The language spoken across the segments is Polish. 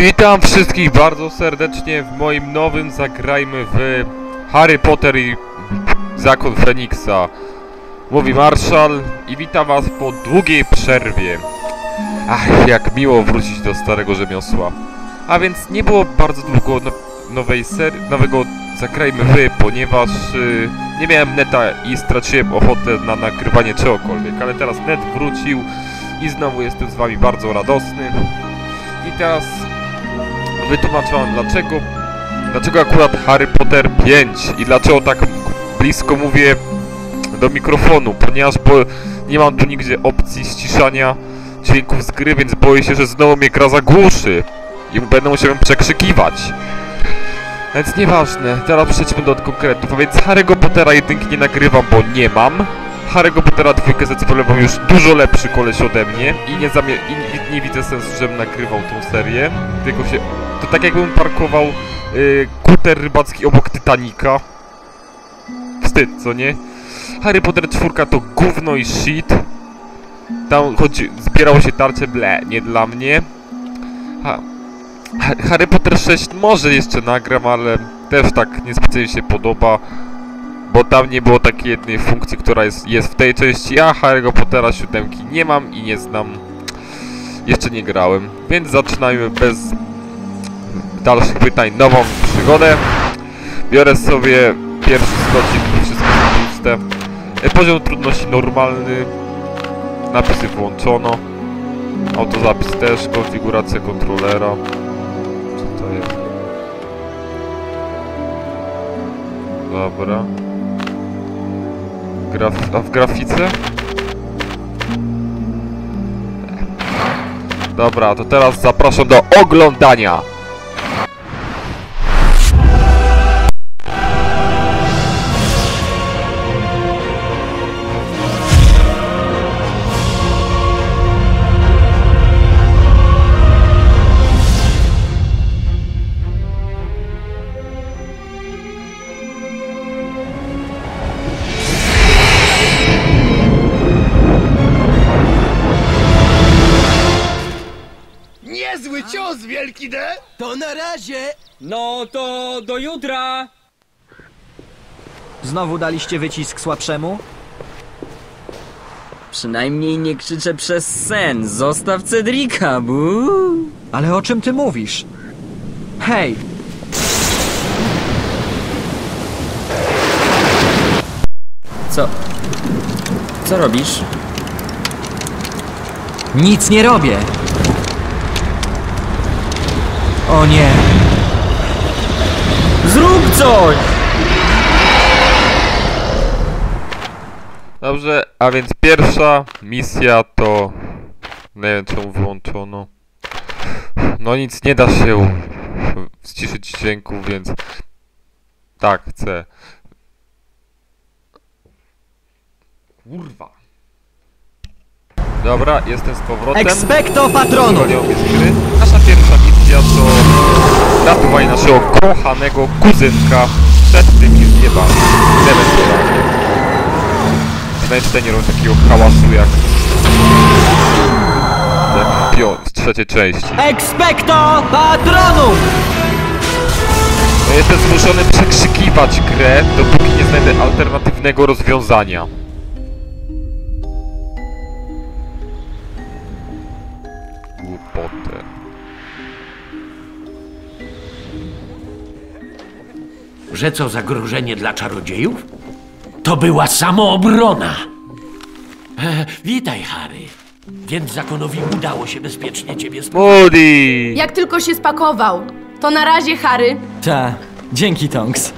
Witam wszystkich bardzo serdecznie w moim nowym zagrajmy w Harry Potter i Zakon Feniksa. Mówi Marshall i witam was po długiej przerwie. Ach, jak miło wrócić do starego rzemiosła. A więc nie było bardzo długo no, nowej serii, nowego zagrajmy wy, ponieważ y, nie miałem neta i straciłem ochotę na nagrywanie czegokolwiek, ale teraz net wrócił i znowu jestem z wami bardzo radosny. I teraz wytłumaczę wam dlaczego, dlaczego akurat Harry Potter 5 i dlaczego tak blisko mówię do mikrofonu, ponieważ bo nie mam tu nigdzie opcji ściszania dźwięków z gry, więc boję się, że znowu mnie gra zagłuszy i będę musiał przekrzykiwać. Więc nieważne, teraz przejdźmy do konkretów, a więc Harry'ego Pottera jedynki nie nagrywam, bo nie mam. Harry'ego Pottera dwójkę zdecydowanie już dużo lepszy koleś ode mnie i nie, i nie, widzę sensu, żebym nagrywał tą serię. Tylko się... To tak jakbym parkował yy, kuter rybacki obok Titanica. Wstyd, co nie? Harry Potter 4 to gówno i shit. Tam chodzi, zbierało się tarcze, ble, nie dla mnie. Ha- Harry Potter 6 może jeszcze nagram, ale też tak niespecjalnie się podoba. Bo tam nie było takiej jednej funkcji, która jest, jest w tej części, a Harry'ego Pottera 7 nie mam i nie znam. Jeszcze nie grałem, więc zaczynajmy bez dalszych pytań nową przygodę. Biorę sobie pierwszy slotик, wszystko jest puste. E, Poziom trudności normalny. Napisy włączono. Autozapis też, konfiguracja kontrolera. Co to jest? Dobra. Graf a w grafice? Dobra, to teraz zapraszam do oglądania. To na razie! No to do jutra! Znowu daliście wycisk słabszemu? Przynajmniej nie krzyczę przez sen. Zostaw Cedrika, bu. Ale o czym ty mówisz? Hej! Co? Co robisz? Nic nie robię! O nie! Zrób coś! Dobrze, a więc pierwsza misja to... Nie wiem czemu. No nic, nie da się ściszyć dźwięku, więc... Tak, chcę. Kurwa. Dobra, jestem z powrotem. Expecto patronum! Z. Nasza pierwsza misja to ratowanie naszego kochanego kuzynka przed tymi zjebami. Ewentualnie. Przynajmniej nie robią takiego hałasu jak... jak pio z trzeciej części. Expecto patronum! No jestem zmuszony przekrzykiwać grę, dopóki nie znajdę alternatywnego rozwiązania. Że co zagrożenie dla czarodziejów? To była samoobrona! E, witaj, Harry. Więc zakonowi udało się bezpiecznie ciebie sp... Moody! Jak tylko się spakował. To na razie, Harry. Ta, dzięki Tonks.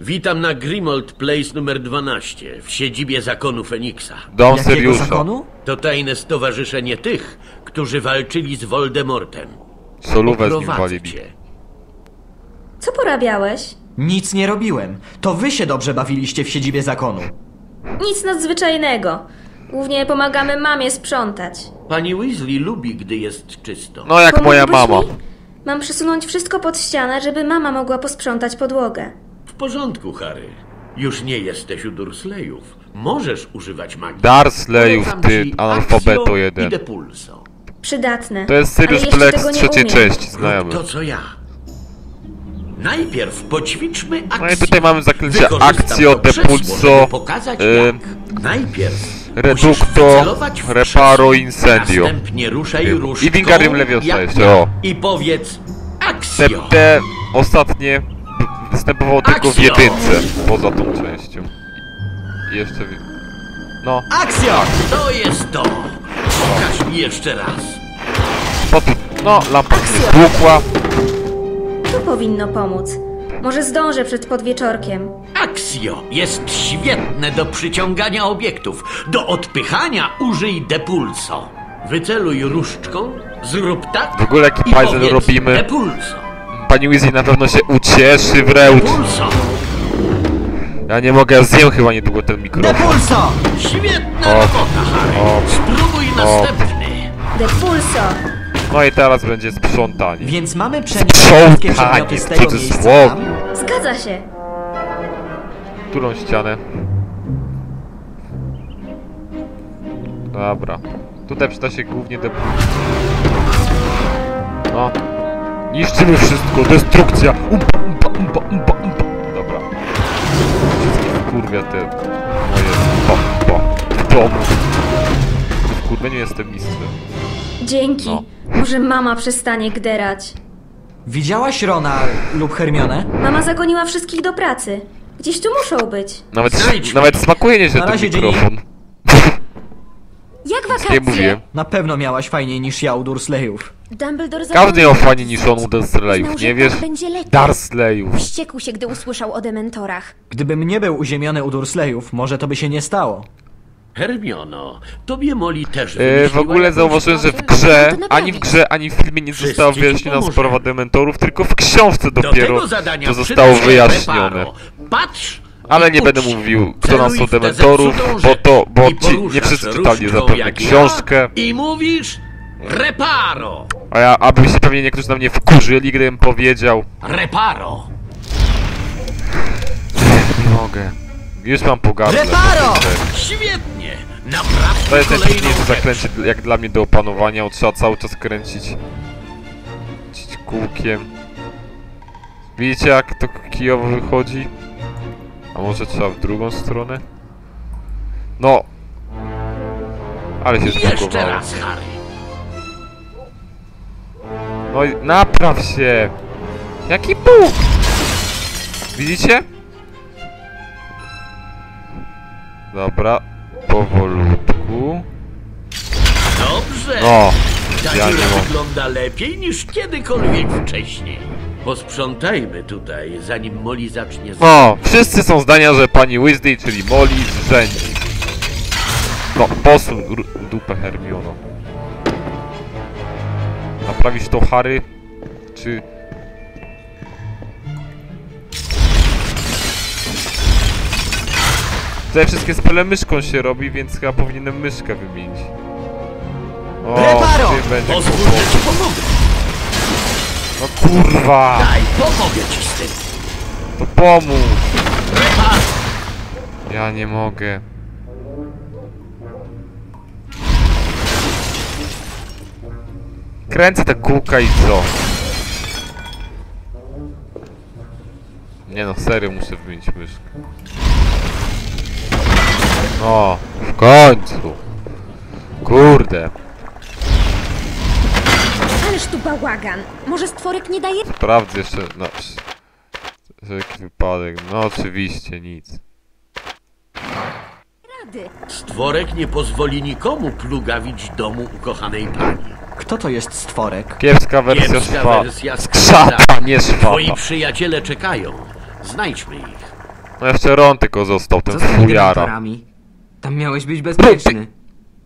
Witam na Grimold Place numer 12 w siedzibie zakonu Feniksa. Dom Jakiego Seriusza. zakonu? To tajne stowarzyszenie tych, którzy walczyli z Voldemortem. Solówę z nim walili. Co porabiałeś? Nic nie robiłem. To wy się dobrze bawiliście w siedzibie zakonu. Nic nadzwyczajnego. Głównie pomagamy mamie sprzątać. Pani Weasley lubi, gdy jest czysto. No jak moja mama. mi? Mam przesunąć wszystko pod ścianę, żeby mama mogła posprzątać podłogę. W porządku, Harry. Już nie jesteś u Dursleyów. Możesz używać magii. Darsleyów, ty analfabeto jeden. I Depulso. Przydatne. To jest Sirius Black z trzeciej części, znajomy. to, co ja. Najpierw poćwiczmy akcję. No i tutaj mamy zaklęcie krzesło, Depulso, y. Najpierw Reducto, Reparo, Incendio. Następnie ruszaj I różdżką Wingardium Leviosa jeszcze, o. I powiedz Te, Accio. te ostatnie występowało tylko w jedynce, poza tą częścią. I jeszcze... No, Akcja! To jest to. Pokaż mi jeszcze raz. po tu... No, lampa stłukła. To powinno pomóc. Może zdążę przed podwieczorkiem. Axio jest świetne do przyciągania obiektów. Do odpychania użyj depulso. Wyceluj różdżką, zrób tak W ogóle jaki i powiedz robimy? Depulso. Pani Weasley na pewno się ucieszy wręcz. Depulso. Ja nie mogę, ja zjem chyba niedługo ten mikrofon. Depulso! Świetna O. robota, Harry. O. Spróbuj następny. Depulso! No i teraz będzie sprzątanie. Więc mamy przenieść wszystkie Sprzątanie, przedmioty z tego miejsca tam? Zgadza się. Którą ścianę? Dobra. Tutaj przyda się głównie do... No. Niszczymy wszystko, destrukcja! Umpa, umpa, umpa, umpa, umpa. Dobra. Te moje pompa w domu. W kurwieniu jestem mistrzem. Dzięki. No. Może mama przestanie gderać. Widziałaś Rona lub Hermione? Mama zagoniła wszystkich do pracy. Gdzieś tu muszą być. Nawet, nawet smakuje nieźle Na ten razie, mikrofon. Jak Nie wakacje? mówię. Na pewno miałaś fajniej niż ja u Dursleyów. Dumbledore Każdy miał fani niż on u że nie wiesz? Dursleyów. Wściekł się, gdy usłyszał o dementorach. Gdybym nie był uziemiony u Dursleyów, może to by się nie stało. Hermiono, tobie Molly też E, w wymyśliła ogóle jakąś zauważyłem, że w grze, No naprawić. ani w grze, ani w filmie nie Wszyscy została ci wyjaśniona pomożemy. sprawa dementorów, tylko w książce Do dopiero tego zadania to przyda zostało się wyjaśnione. Reparo. Patrz Ale nie będę ucz mówił, kto nam są dementorów, bo to, bo ci nie wszyscy czytali zapewne książkę, Ja I mówisz reparo. a ja, aby się pewnie niektórzy na mnie wkurzyli, gdybym powiedział, Reparo. nie mogę. Już mam pogardę. Reparo! Świetnie. Naprawdę To jest najtrudniejsze rzecz. zaklęcie jak dla mnie do opanowania, trzeba cały czas kręcić kręcić kółkiem. Widzicie jak to kijowo wychodzi? A może trzeba w drugą stronę? No! Ale się Jeszcze zbugowało. raz, Harry. No i napraw się! Jaki Bóg? Widzicie? Dobra, powolutku. Dobrze. No, Ta ja nie mam. wygląda lepiej niż kiedykolwiek wcześniej. Posprzątajmy tutaj, zanim Molly zacznie... No, wszyscy są zdania, że pani Weasley, czyli Molly, zrzędzi. No, posuń dupę Hermiono. Naprawisz to Harry? Czy... Te wszystkie spele myszką się robi, więc chyba powinienem myszkę wymienić. O, Reparo! tym będzie Pozwól, kłopot. że ci pomogę. No kurwa! Daj, pomogę ci z tym. To pomóż! Ja nie mogę. Kręcę te kółka i co? Nie no, serio muszę wymienić myszkę. No, w końcu. Kurde, Ależ tu bałagan. Może stworek nie daje sprawdzę jeszcze, no, jaki wypadek. No oczywiście, nic. rady. Stworek nie pozwoli nikomu plugawić domu ukochanej pani. Kto to jest stworek? Kiepska wersja Kiepska szwa. wersja Skrzata, nie szwaba. Twoi przyjaciele czekają. Znajdźmy ich. No jeszcze Ron tylko został, ten Co z tymi fujara. Tam miałeś być bezpieczny.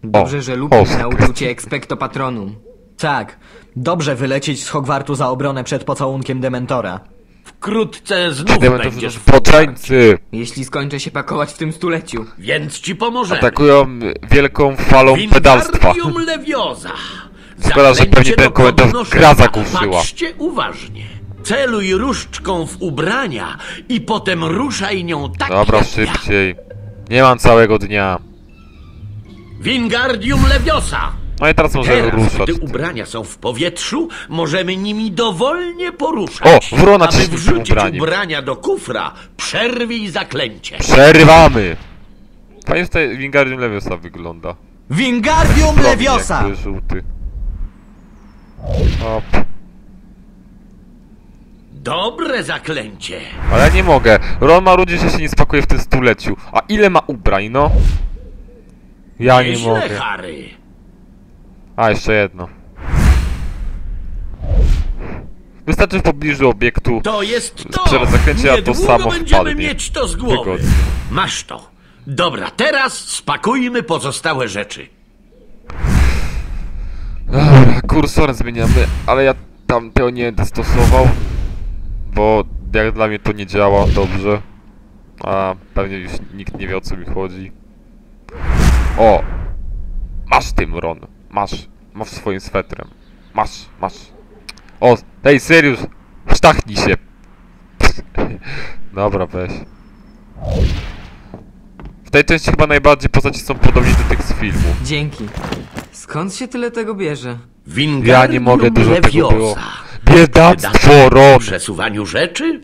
Dobrze, że Lupin o. nauczył cię expecto patronum. Tak. Dobrze wylecieć z Hogwartu za obronę przed pocałunkiem Dementora. Wkrótce znów będziesz poczańcy. Jeśli skończę się pakować w tym stuleciu. Więc ci pomożemy. Atakują wielką falą pedalstwa. Wingardium Leviosa. Szkoda, że pewnie ten komentarz gra zagłuszyła. Patrzcie uważnie. Celuj różdżką w ubrania i potem ruszaj nią tak Dobra, jak ja. szybciej. Nie mam całego dnia. Wingardium Leviosa! No i teraz możemy Teraz, ruszać. gdy ubrania są w powietrzu, możemy nimi dowolnie poruszać. O, wrona Aby wrzucić ubraniem. ubrania do kufra, przerwij zaklęcie. Przerywamy! Fajnie tutaj Wingardium Leviosa wygląda. Wingardium Leviosa! jakby żółty. Op. Dobre zaklęcie. Ale ja nie mogę. Ron ma ludzi, że się nie spakuje w tym stuleciu. A ile ma ubrań, no? Ja nie Nieźle, mogę. Harry. A, jeszcze jedno. Wystarczy w pobliżu obiektu. To jest to! Sprzed zaklęcia to samo będziemy wpadnie. mieć to z głowy. Wygodnie. Masz to. Dobra, teraz spakujmy pozostałe rzeczy. Dobra, kursor zmieniamy, ale ja tam tego nie będę stosował. Bo jak dla mnie to nie działa dobrze. A pewnie już nikt nie wie o co mi chodzi. O! Masz tym, Ron. Masz. Masz swoim swetrem. Masz, masz. O, hej, Sirius! Sztachnij się! Dobra, weź. W tej części chyba najbardziej postaci są podobni do tych z filmu. Dzięki. Skąd się tyle tego bierze? Wingardium Ja nie mogę, dużo tego było. Biedactwo, Ron! w przesuwaniu rzeczy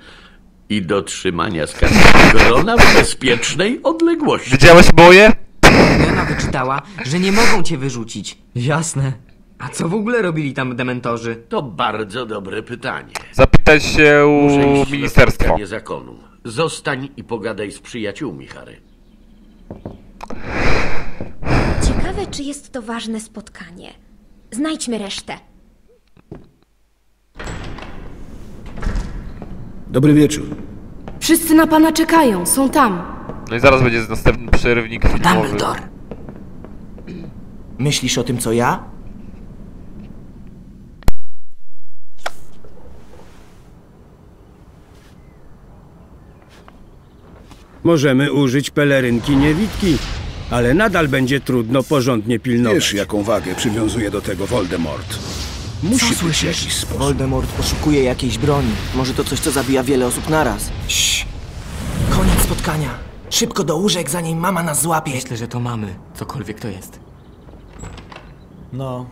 i do trzymania skarbnika grona w bezpiecznej odległości. Widziałeś moje? Że nie mogą cię wyrzucić. Jasne. A co w ogóle robili tam dementorzy? To bardzo dobre pytanie. Zapytaj się Muszę u iść na spotkanie zakonu. Zostań i pogadaj z przyjaciółmi, Harry. Ciekawe, czy jest to ważne spotkanie. Znajdźmy resztę. Dobry wieczór. Wszyscy na pana czekają, są tam. No i zaraz będzie następny przerywnik filmowy. Dumbledore. Myślisz o tym, co ja? Możemy użyć pelerynki niewidki, ale nadal będzie trudno porządnie pilnować. Wiesz, jaką wagę przywiązuje do tego Voldemort. Musi Co być słyszysz? jakiś sposób. Voldemort poszukuje jakiejś broni. Może to coś, co zabija wiele osób naraz. Cii. Koniec spotkania. Szybko do łóżek, zanim mama nas złapie. Myślę, że to mamy, cokolwiek to jest. No.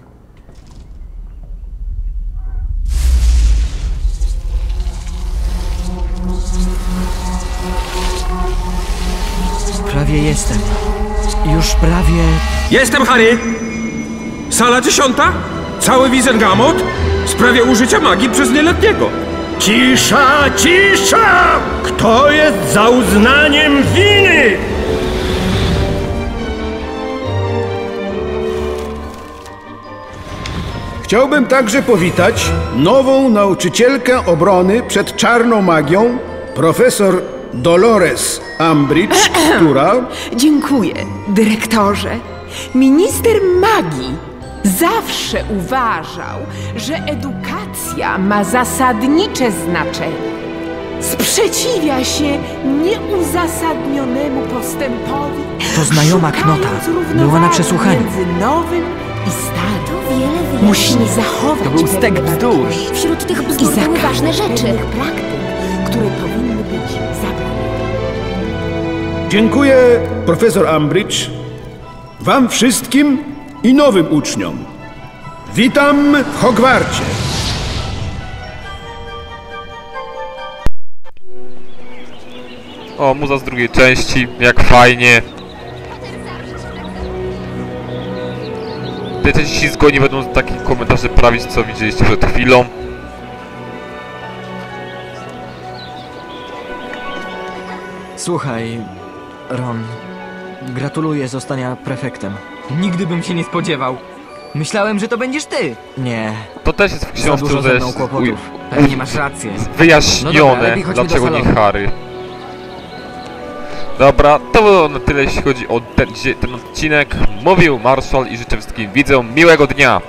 Prawie jestem. Już prawie... Jestem Harry! Sala dziesiąta? Cały Wizengamot? W sprawie użycia magii przez nieletniego. Cisza, cisza! Kto jest za uznaniem winy? Chciałbym także powitać nową nauczycielkę obrony przed czarną magią, profesor Dolores Umbridge, która... Dziękuję, dyrektorze. Minister magii zawsze uważał, że edukacja ma zasadnicze znaczenie. Sprzeciwia się nieuzasadnionemu postępowi. To znajoma knota. Była na przesłuchaniu. Między nowym i starym. To wiele. Musimy zachować To był stek bzdur. Wśród tych i bzdur były zakazać ważne rzeczy. praktyk, które powinny być zabrane. Dziękuję, profesor Umbridge, wam wszystkim i nowym uczniom. Witam w Hogwarcie. O, muza z drugiej części, jak fajnie. W tej części ślizgu nie będą takich komentarzy prawić, co widzieliście przed chwilą. Słuchaj, Ron. Gratuluję zostania prefektem. Nigdy bym się nie spodziewał. Myślałem, że to będziesz ty. Nie. To też jest w książce, że ze jest kłopotów. Pewnie masz rację. No dobra, wyjaśnione, lepiej chodźmy do dlaczego nie salonu. Harry. Dobra, to było na tyle jeśli chodzi o ten, ten odcinek. Mówił Marshall i życzę wszystkim widzom miłego dnia.